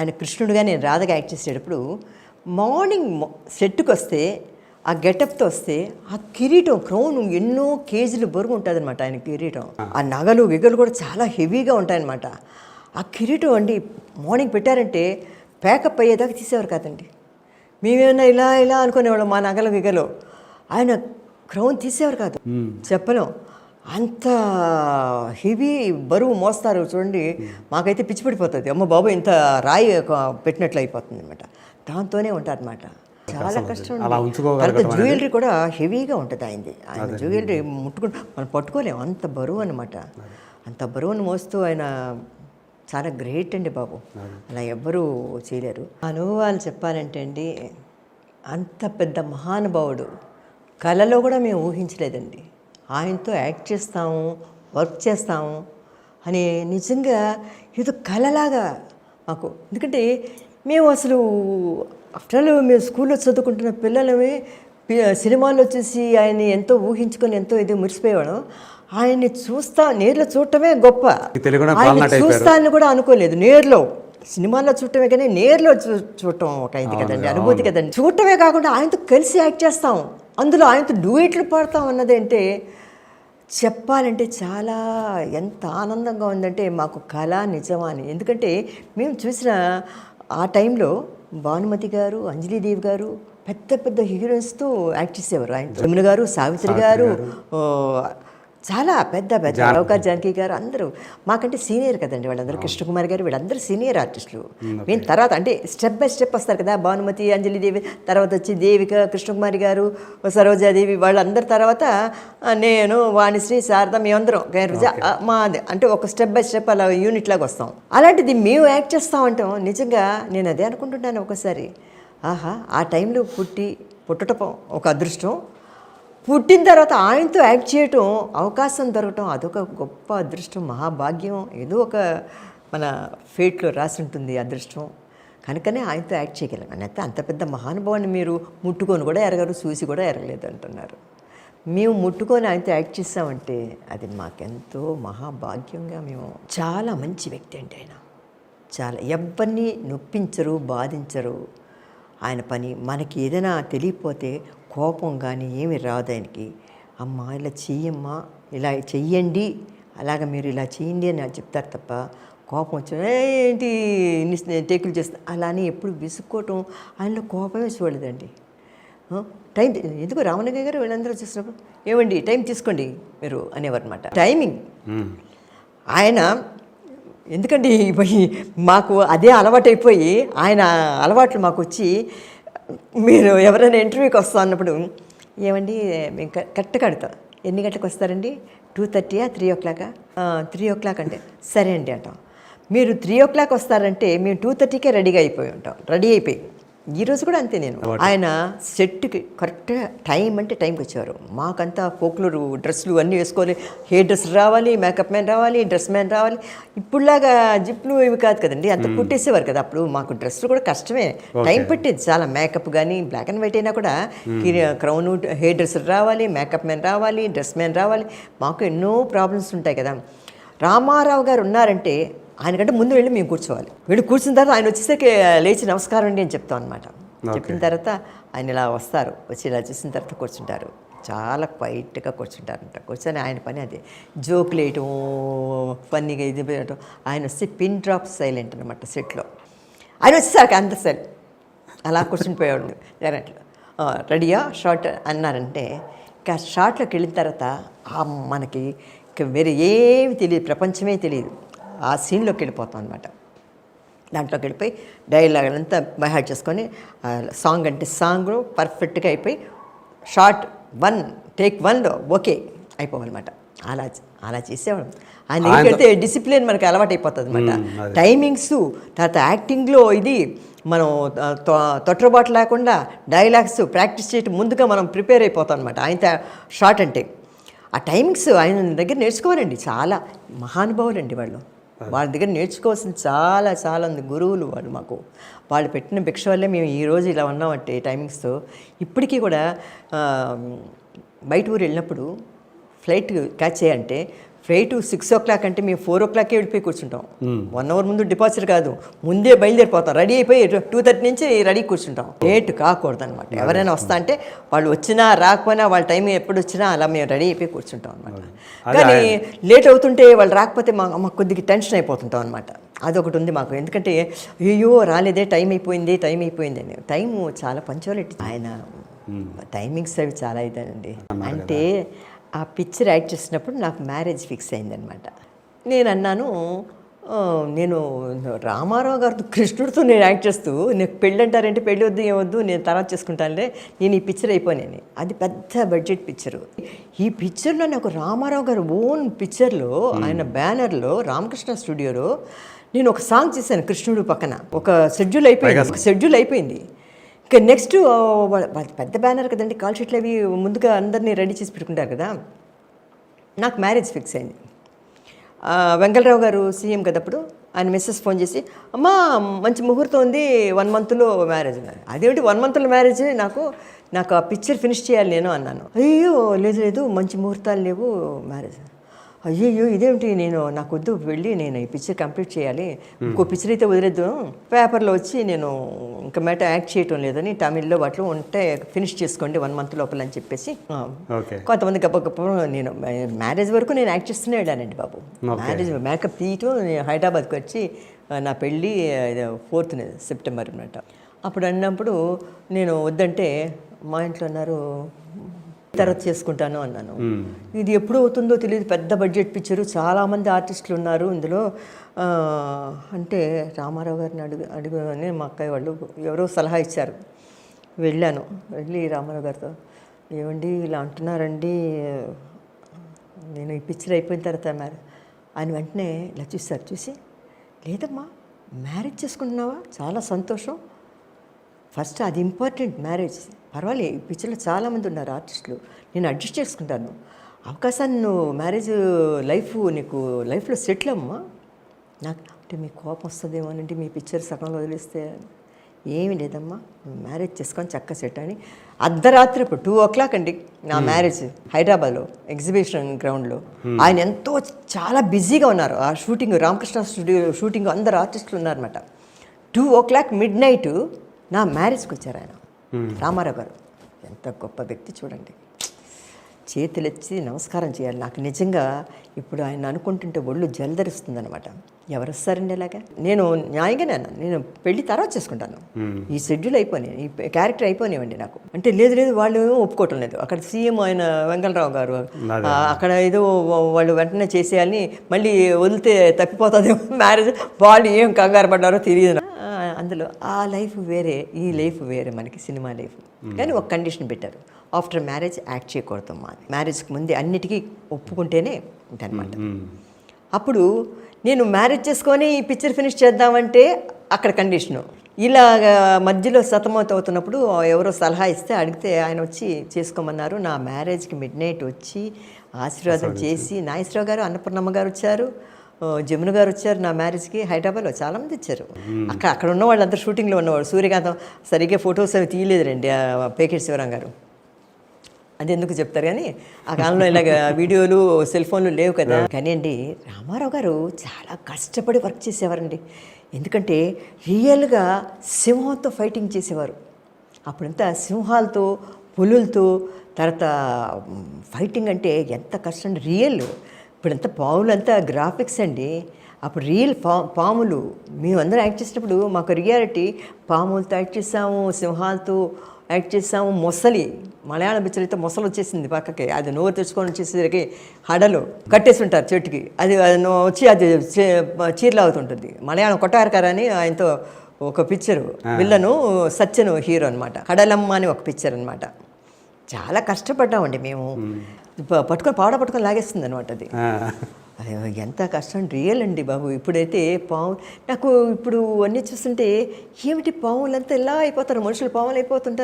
ఆయన కృష్ణుడుగా నేను రాధగా యాక్ట్ చేసేటప్పుడు మార్నింగ్ సెట్కి వస్తే ఆ గెటప్తో వస్తే ఆ కిరీటం క్రౌన్ ఎన్నో కేజీలు బరువు ఉంటుంది ఆయన కిరీటం. ఆ. నగలు విగలు కూడా చాలా హెవీగా ఉంటాయన్నమాట. ఆ కిరీటం అండి మార్నింగ్ పెట్టారంటే ప్యాకప్ అయ్యేదాకా తీసేవారు కాదండి. మేమేమన్నా ఇలా ఇలా అనుకునేవాళ్ళం మా నగల విగలు. ఆయన క్రౌన్ తీసేవారు కాదు. చెప్పలేం. అంత హెవీ బరువు మోస్తారు చూడండి. మాకైతే పిచ్చి పడిపోతుంది. అమ్మ బాబు ఇంత రాయి పెట్టినట్లు అయిపోతుంది అనమాట దాంతోనే ఉంటారన్నమాట చాలా కష్టం తర్వాత జ్యువెలరీ కూడా హెవీగా ఉంటుంది ఆయనది. ఆయన జ్యువెలరీ ముట్టుకుని మనం పట్టుకోలేము అంత బరువు అనమాట అంత బరువును మోస్తూ ఆయన చాలా గ్రేట్ అండి బాబు. అలా ఎవ్వరూ చేయలేరు. అనుభవాలు చెప్పాలంటే అండి అంత పెద్ద మహానుభావుడు కళలో కూడా మేము ఊహించలేదండి. ఆయనతో యాక్ట్ చేస్తాము వర్క్ చేస్తాము అని నిజంగా ఏదో కళలాగా మాకు. ఎందుకంటే మేము అసలు ఆఫ్టర్ ఆల్ మేము స్కూల్లో చదువుకుంటున్న పిల్లలమే సినిమాల్లో చూసి ఆయన్ని ఎంతో ఊహించుకొని ఎంతో ఇది మురిసిపోయేవాడు ఆయన్ని చూస్తా నేర్లో చూడటమే గొప్ప. అయిపోయారు. చూస్తానని కూడా అనుకోలేదు. నేర్లో. సినిమాల్లో చూడటమే కానీ నేర్లో చూ చూడటం ఒక ఇది కదండి అనుభూతి కదండి. చూడటమే కాకుండా ఆయనతో కలిసి యాక్ట్ చేస్తాం. అందులో ఆయనతో డూయిట్లు పాడతాం అన్నది అంటే చెప్పాలంటే చాలా ఎంత ఆనందంగా ఉందంటే మాకు కళ నిజమా అని. ఎందుకంటే మేము చూసిన ఆ టైంలో భానుమతి గారు అంజలీదేవి గారు పెద్ద పెద్ద హీరోయిన్స్తో యాక్ట్ చేసేవారు. ఆయన జమున గారు సావిత్రి గారు చాలా పెద్ద పెద్ద అవకాశ జానకి గారు అందరూ మాకంటే సీనియర్ కదండి వాళ్ళందరూ కృష్ణకుమార్ గారు వీళ్ళందరూ సీనియర్ ఆర్టిస్టులు. మేము తర్వాత అంటే స్టెప్ బై స్టెప్ వస్తారు కదా భానుమతి అంజలిదేవి తర్వాత వచ్చి దేవిక కృష్ణకుమారి గారు సరోజాదేవి వాళ్ళందరి తర్వాత నేను వాణిశ్రీ శారద మేమందరం మా అంటే ఒక స్టెప్ బై స్టెప్ అలా యూనిట్ లాగా వస్తాం. అలాంటిది మేము యాక్ట్ చేస్తాం అంటాం. నిజంగా నేను అదే అనుకుంటున్నాను ఒకసారి. ఆహా ఆ టైంలో పుట్టి పుట్టటం ఒక అదృష్టం. పుట్టిన తర్వాత ఆయనతో యాక్ట్ చేయటం అవకాశం దొరకటం అదొక గొప్ప అదృష్టం మహాభాగ్యం. ఏదో ఒక మన ఫేట్లో రాసి ఉంటుంది అదృష్టం. కనుకనే ఆయనతో యాక్ట్ చేయగలం. అయితే అంత పెద్ద మహానుభావాన్ని మీరు ముట్టుకొని కూడా ఎరగరు చూసి కూడా ఎరగలేదు అంటున్నారు. మేము ముట్టుకొని ఆయనతో యాక్ట్ చేసామంటే అది మాకెంతో మహాభాగ్యంగా మేము చాలా మంచి వ్యక్తి అండి ఆయన. చాలా ఎవరిని నొప్పించరు బాధించరు. ఆయన పని మనకి ఏదైనా తెలియకపోతే కోపం కానీ ఏమి రాదు ఆయనకి. అమ్మ ఇలా చెయ్యమ్మా ఇలా చెయ్యండి అలాగ మీరు ఇలా చేయండి అని చెప్తారు తప్ప కోపం వచ్చి "ఏయ్, ఏంటి టేకులు చేస్తా అలా అని ఎప్పుడు విసుక్కోవటం ఆయనలో కోపమే చూడలేదండి. టైం ఎందుకు రామలింగ గారు వీళ్ళందరూ చూసినప్పుడు ఏమండి టైం తీసుకోండి మీరు అనేవారు అనమాట టైమింగ్ ఆయన ఎందుకంటే ఇప్పుడు మాకు అదే అలవాటైపోయి ఆయన అలవాట్లు మాకు వచ్చి మీరు ఎవరైనా ఇంటర్వ్యూకి వస్తా అన్నప్పుడు ఏమండి మేము కరెక్ట్గా అడుగుతాం. ఎన్ని గంటలకు వస్తారండి? టూ థర్టీయా త్రీ ఓ క్లాకా? త్రీ ఓ క్లాక్ అంటే. సరే అండి అంటాం. మీరు త్రీ ఓ క్లాక్ వస్తారంటే మేము టూ థర్టీకే రెడీగా అయిపోయి ఉంటాం. రెడీ అయిపోయి. ఈ రోజు కూడా అంతే నేను. ఆయన సెట్కి కరెక్ట్గా టైం అంటే టైంకి వచ్చేవారు మాకంతా ఫోక్లూరు డ్రెస్సులు అన్నీ వేసుకోవాలి హెయిర్ డ్రెస్ రావాలి మేకప్ మ్యాన్ రావాలి డ్రెస్ మ్యాన్ రావాలి. ఇప్పుడులాగా జిప్లు ఇవి కాదు కదండి అంత కుట్టేసేవారు కదా అప్పుడు. మాకు డ్రెస్సులు కూడా కష్టమే. టైం పట్టేది చాలా. మేకప్ కానీ బ్లాక్ అండ్ వైట్ అయినా కూడా క్రౌన్ హెయిర్ డ్రెస్ రావాలి మేకప్ మ్యాన్ రావాలి డ్రెస్ మ్యాన్ రావాలి. మాకు ఎన్నో ప్రాబ్లమ్స్ ఉంటాయి కదా. రామారావు గారు ఉన్నారంటే ఆయనకంటే ముందు వెళ్ళి మేము కూర్చోవాలి. వెళ్ళి కూర్చున్న తర్వాత ఆయన వచ్చేసరికి లేచి నమస్కారం అండి అని చెప్తాం అనమాట చెప్పిన తర్వాత ఆయన ఇలా వస్తారు. వచ్చి ఇలా చూసిన తర్వాత కూర్చుంటారు. చాలా క్వైట్గా కూర్చుంటారంట. కూర్చొని ఆయన పని అదే. జోకులు వేయటం ఫన్నీగా ఇది ఆయన వస్తే పిన్ డ్రాప్ సైలెంట్ అనమాట సెట్లో. ఆయన వచ్చేసరికి అంత సెల్. అలా కూర్చుని పోయాడు జగన్లో రెడీయా? షార్ట్ అన్నారంటే ఇంకా షార్ట్లోకి వెళ్ళిన తర్వాత మనకి వేరే ఏమి తెలియదు. ప్రపంచమే తెలియదు. ఆ సీన్లోకి వెళ్ళిపోతాం అనమాట దాంట్లోకి వెళ్ళిపోయి డైలాగ్ అంతా బైహార్ట్ చేసుకొని సాంగ్ అంటే సాంగ్ పర్ఫెక్ట్గా అయిపోయి షార్ట్ వన్ టేక్ వన్లో ఓకే అయిపోవాలన్నమాట అలా అలా చేసేవాళ్ళం. ఆయన వెళ్తే డిసిప్లిన్ మనకి అలవాటు అయిపోతుంది అనమాట టైమింగ్స్ తర్వాత యాక్టింగ్లో ఇది మనం ఆ, తొ- తొట్రబాటు లేకుండా డైలాగ్స్ ప్రాక్టీస్ చేయటం ముందుగా మనం ప్రిపేర్ అయిపోతాం అనమాట ఆయన షార్ట్ అంటే. ఆ టైమింగ్స్ ఆయన దగ్గర నేర్చుకోవాలండి చాలా. మహానుభావులండి వాళ్ళు. వాళ్ళ దగ్గర నేర్చుకోవాల్సింది చాలా చాలా ఉంది గురువులు వాళ్ళు మాకు. వాళ్ళు పెట్టిన భిక్ష వల్లే మేము ఈ రోజు ఇలా ఉన్నామంటే టైమింగ్స్తో ఇప్పటికీ కూడా బయట ఊరు వెళ్ళినప్పుడు ఫ్లైట్ క్యాచ్ చేయాలంటే ఫ్లైట్ సిక్స్ ఓ క్లాక్ అంటే మేము ఫోర్ ఓ క్లాక్కే వెళ్ళిపోయి కూర్చుంటాం. వన్ అవర్ ముందు డిపాజిట్ కాదు. ముందే బయలుదేరిపోతాం. రెడీ అయిపోయి టూ థర్టీ నుంచి రెడీ కూర్చుంటాం. లేట్ కాకూడదు అనమాట ఎవరైనా వస్తా అంటే వాళ్ళు వచ్చినా రాకపోయినా వాళ్ళ టైం ఎప్పుడు వచ్చినా అలా మేము రెడీ అయిపోయి కూర్చుంటాం అనమాట కానీ లేట్ అవుతుంటే వాళ్ళు రాకపోతే మా మాకు కొద్దిగా టెన్షన్ అయిపోతుంటాం అనమాట అదొకటి ఉంది మాకు. ఎందుకంటే అయ్యో రాలేదే టైం అయిపోయింది టైం అయిపోయింది అని. టైము చాలా పంచువాలిటీ ఆయన టైమింగ్స్ అవి చాలా ఇదేనండి. అంటే ఆ పిక్చర్ యాక్ట్ చేసినప్పుడు నాకు మ్యారేజ్ ఫిక్స్ అయిందనమాట నేను అన్నాను "ఆ, నేను రామారావు గారితో కృష్ణుడితో నేను యాక్ట్ చేస్తూ నీకు పెళ్ళి అంటారంటే పెళ్ళి వద్దు ఏమొద్దు నేను తర్వాత చేసుకుంటానులే నేను ఈ పిక్చర్ అయిపోయాను అది పెద్ద బడ్జెట్ పిక్చరు ఈ పిక్చర్లో నాకు రామారావు గారు ఓన్ పిక్చర్లో ఆయన బ్యానర్లో రామకృష్ణ స్టూడియోలో నేను ఒక సాంగ్ చేశాను కృష్ణుడు పక్కన. ఒక షెడ్యూల్ అయిపోయింది. ఒక షెడ్యూల్ అయిపోయింది. నెక్స్ట్ పెద్ద బ్యానర్ కదండి కాల్ షీట్లు అవి ముందుగా అందరినీ రెడీ చేసి పెట్టుకుంటారు కదా. నాకు మ్యారేజ్ ఫిక్స్ అయింది. వెంకటరావు గారు సీఎం కదా అప్పుడు ఆయన మిస్సెస్ ఫోన్ చేసి అమ్మా మంచి ముహూర్తం ఉంది వన్ మంత్లో మ్యారేజ్ అదేమిటి వన్ మంత్లో మ్యారేజ్ నాకు నాకు ఆ పిక్చర్ ఫినిష్ చేయాలి నేను అన్నాను. అయ్యో లేదు లేదు మంచి ముహూర్తాలు లేవు మ్యారేజ్ అయ్యో ఇదేమిటి నేను? నాకు వద్దు వెళ్ళి నేను ఈ పిక్చర్ కంప్లీట్ చేయాలి. ఇంకో పిక్చర్ అయితే వదిలేద్దు. పేపర్లో వచ్చి నేను ఇంకా మ్యాటర్ యాక్ట్ చేయటం లేదని తమిళ్ళో వాటిలో ఉంటే ఫినిష్ చేసుకోండి వన్ మంత్ లోపల అని చెప్పేసి కొంతమంది గప్ప గప్ప నేను మ్యారేజ్ వరకు నేను యాక్ట్ చేస్తూనే వెళ్ళానండి బాబు. మ్యారేజ్ మేకప్ తీయటం నేను హైదరాబాద్కి వచ్చి నా పెళ్ళి ఫోర్త్ సెప్టెంబర్ అనమాట అప్పుడు అన్నప్పుడు నేను వద్దంటే మా ఇంట్లో అన్నారు తర్వాత చేసుకుంటాను అన్నాను. ఇది ఎప్పుడు అవుతుందో తెలియదు పెద్ద బడ్జెట్ పిక్చరు. చాలామంది ఆర్టిస్టులు ఉన్నారు. ఇందులో అంటే రామారావు గారిని అడుగు అడుగు అని మా అక్కయ్య వాళ్ళు ఎవరో సలహా ఇచ్చారు. వెళ్ళాను. వెళ్ళి రామారావు గారితో ఏమండి ఇలా అంటున్నారండి. నేను ఈ పిక్చర్ అయిపోయిన తర్వాత మ్యారేజ్ ఆయన వెంటనే ఇలా చూస్తారు చూసి లేదమ్మా మ్యారేజ్ చేసుకుంటున్నావా? చాలా సంతోషం. ఫస్ట్ అది ఇంపార్టెంట్ మ్యారేజ్. పర్వాలేదు ఈ పిక్చర్లో చాలామంది ఉన్నారు ఆర్టిస్టులు. నేను అడ్జస్ట్ చేసుకుంటాను. అవకాశాన్ని నువ్వు మ్యారేజ్ లైఫ్ నీకు లైఫ్లో సెటిల్ అమ్మా. నాకు అంటే మీ కోపం వస్తుందేమో అంటే మీ పిక్చర్ సగంలో వదిలేస్తే ఏమీ లేదమ్మా. మ్యారేజ్ చేసుకొని చక్క సెట్ అని. అర్ధరాత్రి ఇప్పుడు టూ ఓ క్లాక్ అండి నా మ్యారేజ్ హైదరాబాద్లో ఎగ్జిబిషన్ గ్రౌండ్లో. ఆయన ఎంతో చాలా బిజీగా ఉన్నారు. ఆ షూటింగ్ రామకృష్ణ స్టూడియో షూటింగ్ అందరు ఆర్టిస్టులు ఉన్నారన్నమాట. Two o'clock midnight నా మ్యారేజ్కి వచ్చారు ఆయన. రామారావు గారు ఎంత గొప్ప వ్యక్తి చూడండి. చేతులెత్తి నమస్కారం చేయాలి. నాకు నిజంగా ఇప్పుడు ఆయన అనుకుంటుంటే ఒళ్ళు జలధరిస్తుంది అనమాట ఎవరు వస్తారండి ఇలాగా? నేను న్యాయంగానే అన్నాను నేను పెళ్ళి తర్వాత చేసుకుంటాను. ఈ షెడ్యూల్ అయిపోయి ఈ క్యారెక్టర్ అయిపోయినాయండి నాకు. అంటే లేదు లేదు వాళ్ళు ఏమో ఒప్పుకోవటం లేదు. అక్కడ సీఎం ఆయన వెంకటరావు గారు అక్కడ ఏదో వాళ్ళు వెంటనే చేసేయాలని మళ్ళీ వదిలితే తప్పిపోతుందేమో మ్యారేజ్. వాళ్ళు ఏం కంగారు పడ్డారో తెలియదు అందులో ఆ లైఫ్ వేరే ఈ లైఫ్ వేరే మనకి సినిమా లైఫ్. కానీ ఒక కండిషన్ పెట్టారు. ఆఫ్టర్ మ్యారేజ్ యాక్ట్ చేయకూడదమ్మా మ్యారేజ్కి ముందే అన్నిటికీ ఒప్పుకుంటేనే అనమాట అప్పుడు నేను మ్యారేజ్ చేసుకొని ఈ పిక్చర్ ఫినిష్ చేద్దామంటే అక్కడ కండిషను. ఇలాగ మధ్యలో సతమత అవుతున్నప్పుడు ఎవరో సలహా ఇస్తే అడిగితే ఆయన వచ్చి చేసుకోమన్నారు నా మ్యారేజ్కి మిడ్ నైట్ వచ్చి ఆశీర్వాదం చేసి నాగేశ్వరరావు గారు అన్నపూర్ణమ్మ గారు వచ్చారు. జమున గారు వచ్చారు నా మ్యారేజ్కి హైదరాబాద్లో చాలామంది వచ్చారు. అక్కడ అక్కడ ఉన్న వాళ్ళందరూ షూటింగ్లో ఉన్నవాడు సూర్యకాంతం సరిగ్గా ఫొటోస్ అవి తీయలేదురండి ఆ పేకెట్ శివరాం గారు. అది ఎందుకు చెప్తారు కానీ ఆ కాలంలో ఇలాగ వీడియోలు సెల్ ఫోన్లు లేవు కదా. కానీ అండి రామారావు గారు చాలా కష్టపడి వర్క్ చేసేవారండి. ఎందుకంటే రియల్గా సింహంతో ఫైటింగ్ చేసేవారు. అప్పుడంతా సింహాలతో పులులతో తర్వాత ఫైటింగ్ అంటే ఎంత కష్టం రియల్. ఇప్పుడంతా పాములంతా గ్రాఫిక్స్ అండి. అప్పుడు రియల్ పా పాములు మేమందరం యాక్ట్ చేసినప్పుడు మాకు రియాలిటీ పాములతో యాక్ట్ చేసాము సింహాలతో యాక్ట్ చేసాము మొసలి మలయాళం అయితే మొసలు వచ్చేసింది పక్కకి. అది నోరు తెచ్చుకొని వచ్చేసరికి హడలు కట్టేసి ఉంటారు చెట్టుకి. అది వచ్చి అది చీరలు అవుతుంటుంది మలయాళం కొట్టారకారు అని ఆయనతో ఒక పిక్చరు విల్లను సత్యను హీరో అనమాట హడలమ్మ అని ఒక పిక్చర్ అనమాట చాలా కష్టపడ్డామండి మేము. పట్టుకొని పాడ పట్టుకొని లాగేస్తుంది అనమాట అది ఎంత కష్టం రియల్ అండి బాబు. ఇప్పుడైతే పాము నాకు ఇప్పుడు అన్నీ చూస్తుంటే ఏమిటి పాములంతా ఎలా అయిపోతారు? మనుషులు పాములు అయిపోతుంటారు.